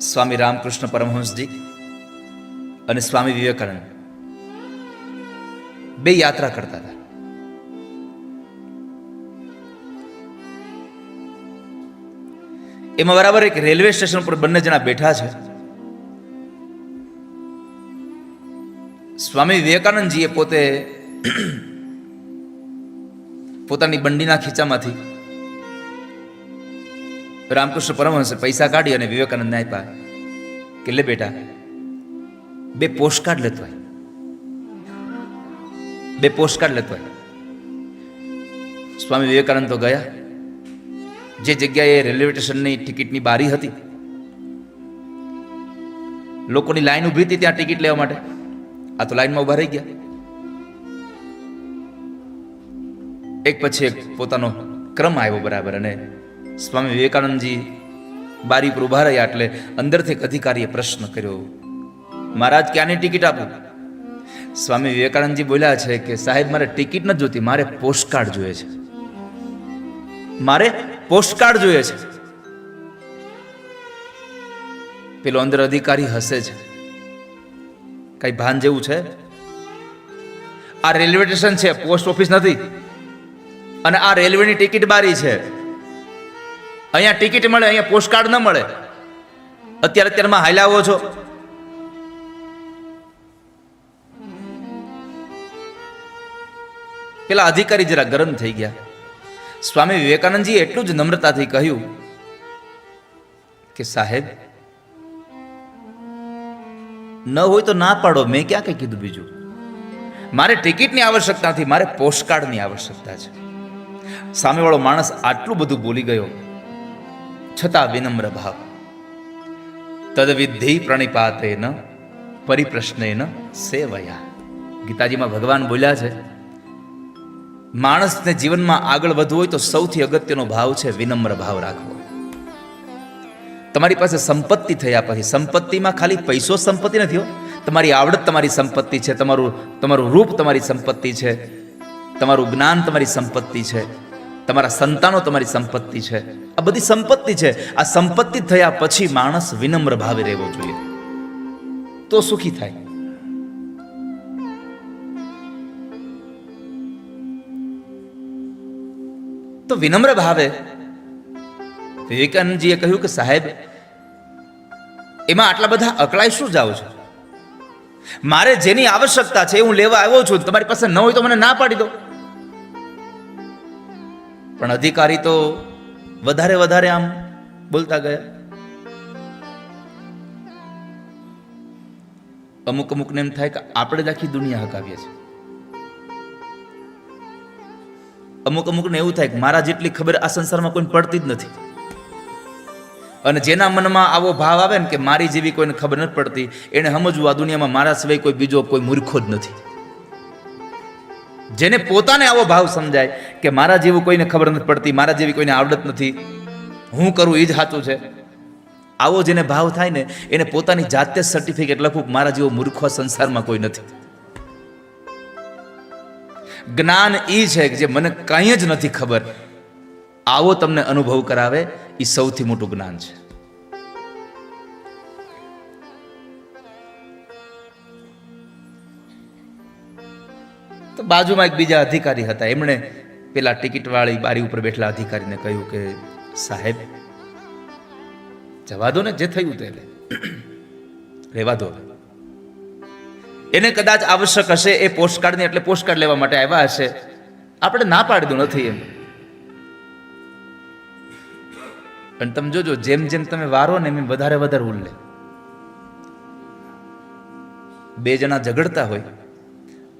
સ્વામી રામકૃષ્ણ પરમહંસજી અને સ્વામી વિવેકાનંદ બે યાત્રા કરતા હતા. એમાં બરાબર એક રેલવે સ્ટેશન પર બંને જણા બેઠા છે. સ્વામી વિવેકાનંદજીએ પોતે પોતાની બંડીના ખીચામાંથી રામકૃષ્ણ પરમહંસે પૈસા કાઢી અને વિવેકાનંદને આપ્યા કે, લે બેટા, બે પોસ્ટકાર્ડ લેતો આય. બે પોસ્ટકાર્ડ લતવાય સ્વામી વિવેકાનંદ તો ગયા. જે જગ્યાએ રેલવે સ્ટેશનની ટિકિટની બારી હતી, લોકોની લાઈન ઊભી હતી ત્યાં ટિકિટ લેવા માટે. આ તો લાઈનમાં ઊભા રહી ગયા. એક પછી એક પોતાનો ક્રમ આવ્યો બરાબર અને સ્વામી વિવેકાનંદજી બારી પર ઊભા રહ્યા એટલે અંદરથી એક અધિકારીએ પ્રશ્ન કર્યો, મહારાજ, ક્યાંની ટિકિટ આપું? સ્વામી વિવેકાનંદજી બોલ્યા છે કે, સાહેબ, મારે ટિકિટ નથી જોતી મારે પોસ્ટકાર્ડ જોઈએ છે. મારે પોસ્ટકાર્ડ જોઈએ છે? પેલો અંદર અધિકારી હસે છે. કઈ ભાન જેવું છે? આ રેલવે સ્ટેશન છે, પોસ્ટ ઓફિસ નથી અને આ રેલવેની ટિકિટ બારી છે. અહીંયા ટિકિટ મળે, અહીંયા પોસ્ટકાર્ડ ન મળે. અત્યારે અત્યારમાં હાલાવો છો. પેલા અધિકારી જરા ગરમ થઈ ગયા. સ્વામી વિવેકાનંદજીએ એટલું જ નમ્રતાથી કહ્યું કે સાહેબ, ન હોય તો ના પાડો, મેં ક્યાં કંઈ કીધું બીજું? મારે ટિકિટની આવશ્યકતા નથી મારે પોસ્ટકાર્ડની આવશ્યકતા છે. સામેવાળો માણસ આટલું બધું બોલી ગયો. છતાં વિનમ્ર ભાવ તદવિધિ પ્રણિપાતે ન પરિપ્રશ્ને ન સેવયા ગીતાજીમાં ભગવાન બોલ્યા છે માણસને જીવનમાં આગળ વધવું હોય તો સૌથી અગત્યનો ભાવ છે વિનમ્ર ભાવ રાખવો. તમારી પાસે સંપત્તિ થયા પછી, સંપત્તિમાં ખાલી પૈસો સંપત્તિ નથી તમારી આવડત તમારી સંપત્તિ છે, તમારું તમારું રૂપ તમારી સંપત્તિ છે, તમારું જ્ઞાન તમારી સંપત્તિ છે. તમારા સંતાનો તમારી સંપત્તિ છે. આ બધી સંપત્તિ છે. આ સંપત્તિ થયા પછી માણસ વિનમ્ર ભાવે રહેવો જોઈએ. તો સુખી થાય. તો વિનમ્ર ભાવે. વિવેકાનંદજીએ કહ્યું કે સાહેબ, એમાં આટલા બધા અકળાઈ શું જાઓ છો? મારે જેની આવશ્યકતા છે હું લેવા આવ્યો છું. તમારી પાસે ન હોય તો મને ના પાડી દો. પણ અધિકારી તો વધારે વધારે આમ બોલતા ગયા. અમુક અમુકને એમ થાય કે આપણે જ આખી દુનિયા હકાવીએ છીએ. અમુક અમુકને એવું થાય કે મારા જેટલી ખબર આ સંસારમાં કોઈને પડતી જ નથી. અને જેના મનમાં આવો ભાવ આવે ને કે મારી જેવી કોઈને ખબર નથી પડતી, એને સમજવું આ દુનિયામાં મારા સિવાય કોઈ બીજો કોઈ મૂર્ખો જ નથી. જેને પોતાને આવો ભાવ સમજાય કે મારા જેવું કોઈને ખબર નથી પડતી, મારા જેવી કોઈને આવડત નથી. હું કરું એ જ સાચું છે. આવો જેને ભાવ થાય ને, એને પોતાની જાતે સર્ટિફિકેટ લખવું મારા જેવો મૂર્ખો સંસારમાં કોઈ નથી. જ્ઞાન એ છે કે જે મને કંઈ જ નથી ખબર. આવો તમને અનુભવ કરાવે એ સૌથી મોટું જ્ઞાન છે. બાજુમાં એક બીજા અધિકારી હતા. એમણે પેલા ટિકિટ વાળી બારી ઉપર બેઠેલા અધિકારીને કહ્યું કે, સાહેબ, જવા દો ને, જે થયું તે રહેવા દો એને કદાચ આવશ્યક હશે, એ પોસ્ટકાર્ડની એટલે પોસ્ટકાર્ડ લેવા માટે આવ્યા હશે. આપણે ના પાડી નથી એમ. પણ તમે જોજો, જેમ જેમ તમે વારો ને એમ વધારે વધારે ઉલ્લે બે જણા ઝઘડતા હોય.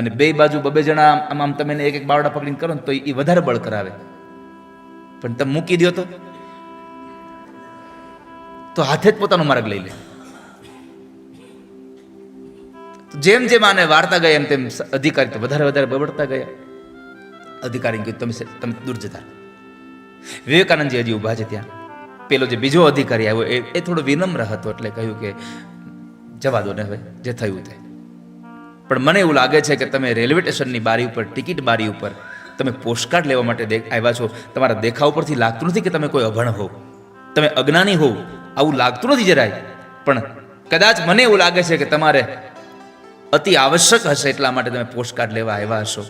અને બે બાજુ બબે જણા આમ આમ તમે એક એક બાવડા પકડીને કરો ને તો એ વધારે બળ કરાવે. પણ તમે મૂકી દો તો. તો હાથે જ પોતાનો માર્ગ લઈ લે. જેમ જેમ આને વાર્તા ગયા એમ તેમ અધિકારી તો વધારે વધારે બબડતા ગયા. અધિકારી કીધું, તમે તમે દૂર જતા વિવેકાનંદજી હજી ઊભા છે ત્યાં. પેલો જે બીજો અધિકારી આવ્યો એ થોડો વિનમ્ર હતો એટલે કહ્યું કે, જવા દો ને હવે, જે થયું તે. પણ મને એવું લાગે છે કે તમે રેલવે સ્ટેશનની બારી ઉપર, ટિકિટ બારી ઉપર તમે પોસ્ટકાર્ડ લેવા માટે આવ્યા છો. તમારા દેખાવ પરથી લાગતું નથી કે તમે કોઈ અભણ હોવ તમે અજ્ઞાની હોવ આવું લાગતું નથી જરાય. પણ કદાચ મને એવું લાગે છે કે તમારે અતિ આવશ્યક હશે એટલા માટે તમે પોસ્ટકાર્ડ લેવા આવ્યા હશો.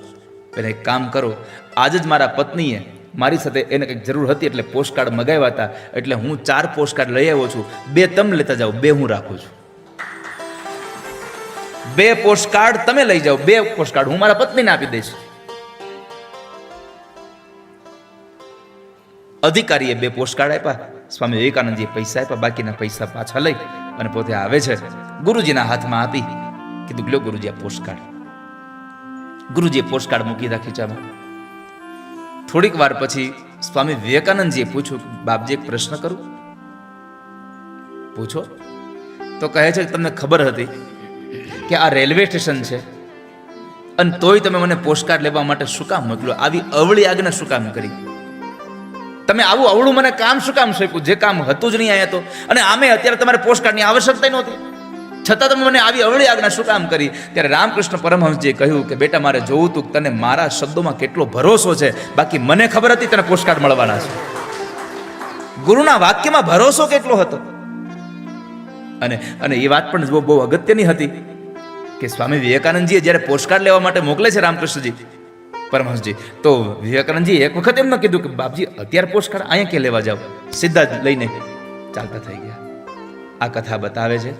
એટલે એક કામ કરો. આજે જ મારા પત્નીએ મારી સાથે એને કંઈક જરૂર હતી એટલે પોસ્ટકાર્ડ મગાવ્યા હતા. એટલે હું ચાર પોસ્ટકાર્ડ લઈ આવ્યો છું. બે તમે લેતા જાઓ, બે હું રાખું છું. બે પોસ્ટકાર્ડ તમે લઈ જાઓ. બે પોસ્ટકાર્ડ હું મારા પત્નીને આપી દઈશ. અધિકારીએ બે પોસ્ટકાર્ડ આપ્યા. સ્વામી વિવેકાનંદજીએ પૈસા આપ્યા. બાકીના પૈસા પાછા લઈ અને પોતે આવે છે. ગુરુજીના હાથમાં આપી. કીધું, લ્યો ગુરુજી આ પોસ્ટકાર્ડ ગુરુજીએ પોસ્ટકાર્ડ મૂકી રાખી ચામાં થોડીક વાર પછી સ્વામી વિવેકાનંદજીએ પૂછ્યું, બાપજી, એક પ્રશ્ન કરું? પૂછો. તો કહે છે કે, તમને ખબર હતી કે આ રેલવે સ્ટેશન છે. અને તોય તમે મને પોસ્ટકાર્ડ લેવા માટે શું કામ મોકલ્યો આવી અવળી આજ્ઞા શું કામ કરી? તમે આવું અવળું મને કામ શું કામ સોંપ્યું? જે કામ હતું જ નહીં અહીંયા તો. અને આમે અત્યારે તમારે પોસ્ટકાર્ડની આવશ્યકતા નહોતી. છતાં તમે મને આવી અવળી આજ્ઞા શું કામ કરી? ત્યારે રામકૃષ્ણ પરમહંસજીએ કહ્યું કે, બેટા, મારે જોવું તું તને મારા શબ્દોમાં કેટલો ભરોસો છે? બાકી મને ખબર હતી તને પોસ્ટકાર્ડ મળવાના છે. ગુરુના વાક્યમાં ભરોસો કેટલો હતો? અને અને એ વાત પણ બહુ અગત્યની હતી કે સ્વામી વિવેકાનંદજીએ જ્યારે પોસ્ટકાર્ડ લેવા માટે મોકલે છે રામકૃષ્ણજી, પરમહંસજી, તો વિવેકાનંદજી એક વખત એમ ન કીધું કે, બાપજી, અત્યારે પોસ્ટકાર્ડ અહીંયા કે લેવા જાવ? સીધા જ લઈને ચાલતા થઈ ગયા. આ કથા બતાવે છે,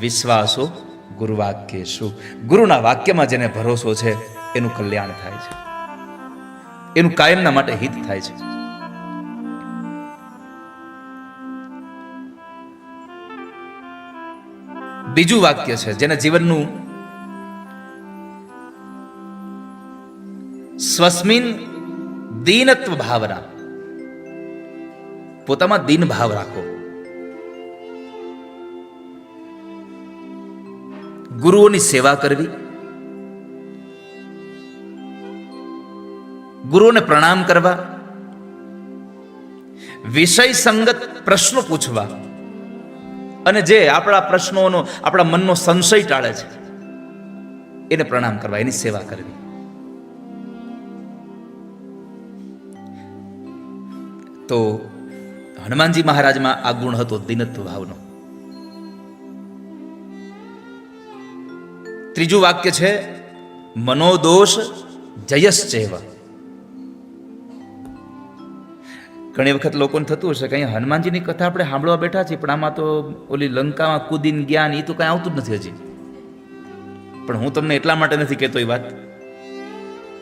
વિશ્વાસો ગુરુવાક્ય શું ગુરુના વાક્યમાં જેને ભરોસો છે, એનું કલ્યાણ થાય છે. એનું કાયમના માટે હિત થાય છે. બીજું વાક્ય છે, જેને જીવનનું સ્વસ્મિન દીનત્વ ભાવના પોતામાં દીન ભાવ રાખો. ગુરુઓની સેવા કરવી. ગુરુઓને પ્રણામ કરવા. વિષય સંગત પ્રશ્નો પૂછવા. અને જે આપણા પ્રશ્નોનો, આપણા મનનો સંશય ટાળે છે, એને પ્રણામ કરવા, એની સેવા કરવી. તો હનુમાનજી મહારાજમાં આ ગુણ હતો દિનત્વ ભાવનો ત્રીજું વાક્ય છે, મનોદોષ જયશ્ચેવ. ઘણી વખત લોકોને થતું હશે કે અહીંયા હનુમાનજીની કથા આપણે સાંભળવા બેઠા છીએ, પણ આમાં તો ઓલી લંકામાં કુદીન જ્ઞાન એ તો કાંઈ આવતું જ નથી હજી. પણ હું તમને એટલા માટે નથી કહેતો એ વાત.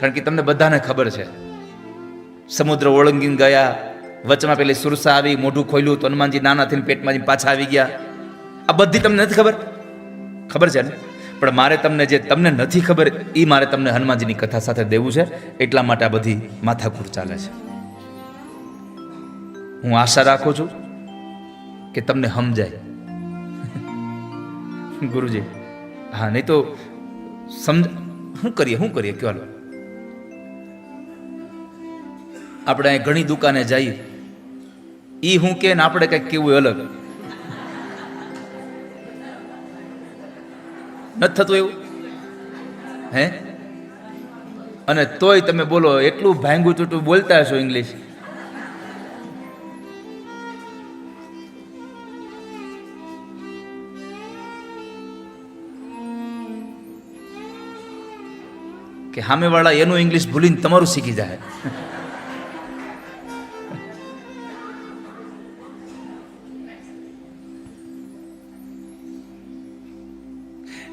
કારણ કે તમને બધાને ખબર છે. સમુદ્ર ઓળંગીને ગયા, વચમાં પેલી સુરસા આવી, મોઢું ખોલ્યું તો હનુમાનજી નાના થઈને પેટમાં પાછા આવી ગયા. આ બધી તમને નથી ખબર? ખબર છે ને? પણ મારે તમને જે તમને નથી ખબર એ મારે તમને હનુમાનજીની કથા સાથે દેવું છે. એટલા માટે આ બધી માથાકૂર ચાલે છે. હું આશા રાખું છું કે તમને સમજાય. ગુરુજી, હા, નહીં તો સમજ શું કરીએ શું કરીએ, કયો આપણે અહીં ઘણી દુકાને જઈએ. એ હું કે ને આપણે કંઈક કેવું અલગ. નથી થતું એવું? હે? અને તોય તમે બોલો, એટલું ભાંગું ચૂટું બોલતા હશો ઇંગ્લિશ કે સામેવાળા એનું ઇંગ્લિશ ભૂલીને તમારું શીખી જાય.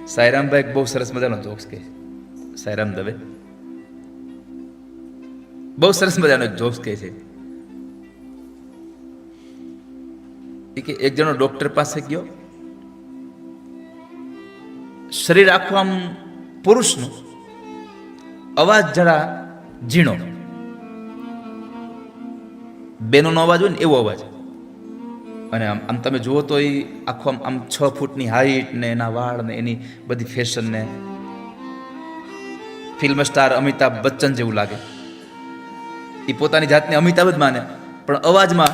સાયરામભાઈ બહુ સરસ મજાનો જોક્સ કે સાયરામ દવે. બહુ સરસ મજાનો જોક્સ કહે છે. કે એક જણો ડોક્ટર પાસે ગયો. શરીર આખું આમ પુરુષનું. અવાજ જરા ઝીણો. બેનોનો અવાજ હોય ને એવો અવાજ. અને આમ આમ તમે જુઓ તો એ આખો આમ આમ છ ફૂટની હાઈટ ને એના વાળ ને એની બધી ફેશન ને ફિલ્મ સ્ટાર અમિતાભ બચ્ચન જેવું લાગે. એ પોતાની જાતને અમિતાભ જ માને, પણ અવાજમાં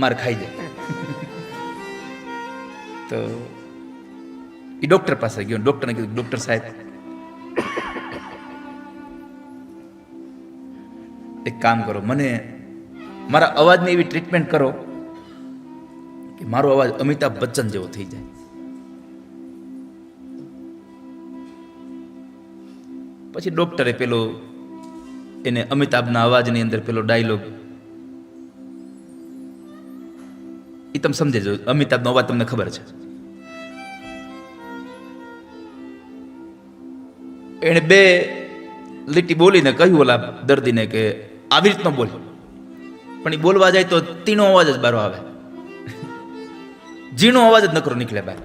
માર ખાઈ જાય. તો એ ડોક્ટર પાસે ગયો ડોક્ટરને કીધું ડોક્ટર સાહેબ એક કામ કરો, મને મારા અવાજની એવી ટ્રીટમેન્ટ કરો કે મારો અવાજ અમિતાભ બચ્ચન જેવો થઈ જાય. પછી ડોક્ટરે પેલો એને અમિતાભના અવાજની અંદર પેલો ડાયલોગ એ તમે સમજેજો અમિતાભનો અવાજ તમને ખબર છે? એણે બે લીટી બોલીને કહ્યું ઓલા દર્દીને કે આવી રીતનો બોલ. પણ એ બોલવા જાય તો તીણો અવાજ જ બારો આવે. ઝીણો અવાજ જ નકરો નીકળે બહાર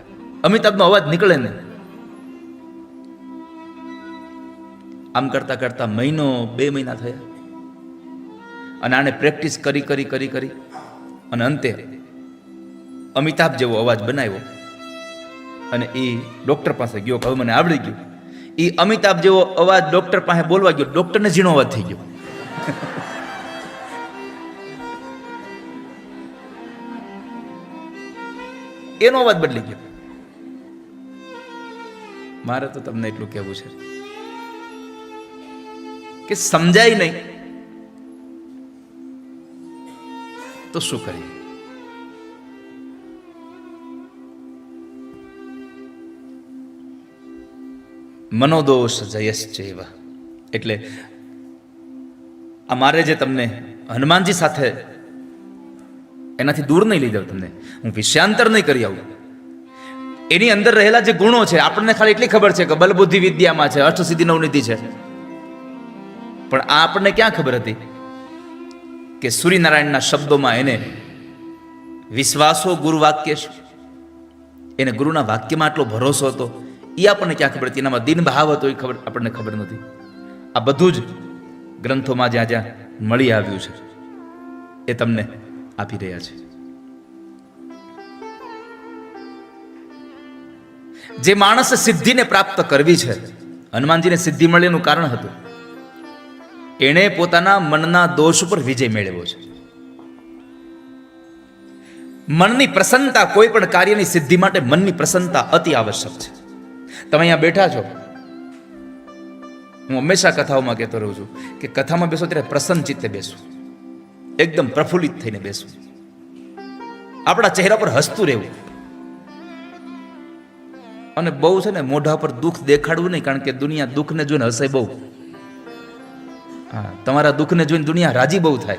અમિતાભનો અવાજ નીકળે ને આમ કરતા કરતા મહિનો બે મહિના થયા. અને આને પ્રેક્ટિસ કરી કરી કરી કરી. અને અંતે અમિતાભ જેવો અવાજ બનાવ્યો. અને એ ડોક્ટર પાસે ગયો, હવે મને આવડી ગયું. એ અમિતાભ જેવો અવાજ ડોક્ટર પાસે બોલવા ગયો, ડોક્ટરને ઝીણો અવાજ થઈ ગયો. એનો અવાજ બદલી ગયો. મારે તો તમને એટલું કહેવું છે કે સમજાય નહીં તો શું કરીએ? મનોદોષ જયશ્ચેવ. એટલે આ મારે જે તમને હનુમાનજી સાથે એનાથી દૂર નહીં લઈ જાઉં તમને. હું વિષયાંતર નહીં કરી આવું. એની અંદર રહેલા જે ગુણો છે, આપણને ખાલી એટલી ખબર છે કે બલબુદ્ધિ વિદ્યામાં છે અષ્ટસિદ્ધિ નવનીતિ છે. પણ આ આપણને ક્યાં ખબર હતી? કે સૂર્યનારાયણના શબ્દોમાં એને વિશ્વાસો ગુરુ વાક્ય એને ગુરુના વાક્યમાં આટલો ભરોસો હતો. એ આપણને ક્યાં ખબર હતી? એનામાં દિન ભાવ હતો એ ખબર આપણને ખબર નથી આ બધું જ ગ્રંથોમાં જ્યાં જ્યાં મળી આવ્યું છે, એ તમને આપી રહ્યા છે. જે માણસે સિદ્ધિને પ્રાપ્ત કરવી છે, હનુમાનજીને સિદ્ધિ મળ્યાનું કારણ હતું. એણે પોતાના મનના દોષ ઉપર વિજય મેળવ્યો છે. મનની પ્રસન્નતા કોઈ પણ કાર્યની સિદ્ધિ માટે મનની પ્રસન્નતા અતિ આવશ્યક છે. તમે અહીંયા બેઠા છો. હું હંમેશા કથાઓમાં કહેતો રહું છું કે કથામાં બેસો ત્યારે પ્રસન્ન ચિત્તે બેસો. એકદમ પ્રફુલ્લિત થઈને બેસું. આપણા ચહેરા પર હસતું રહેવું. અને બહુ છે ને મોઢા પર દુઃખ દેખાડવું નહીં, કારણ કે દુનિયા દુઃખને જોઈને હસે બહુ. હા, તમારા દુઃખને જોઈને દુનિયા રાજી બહુ થાય.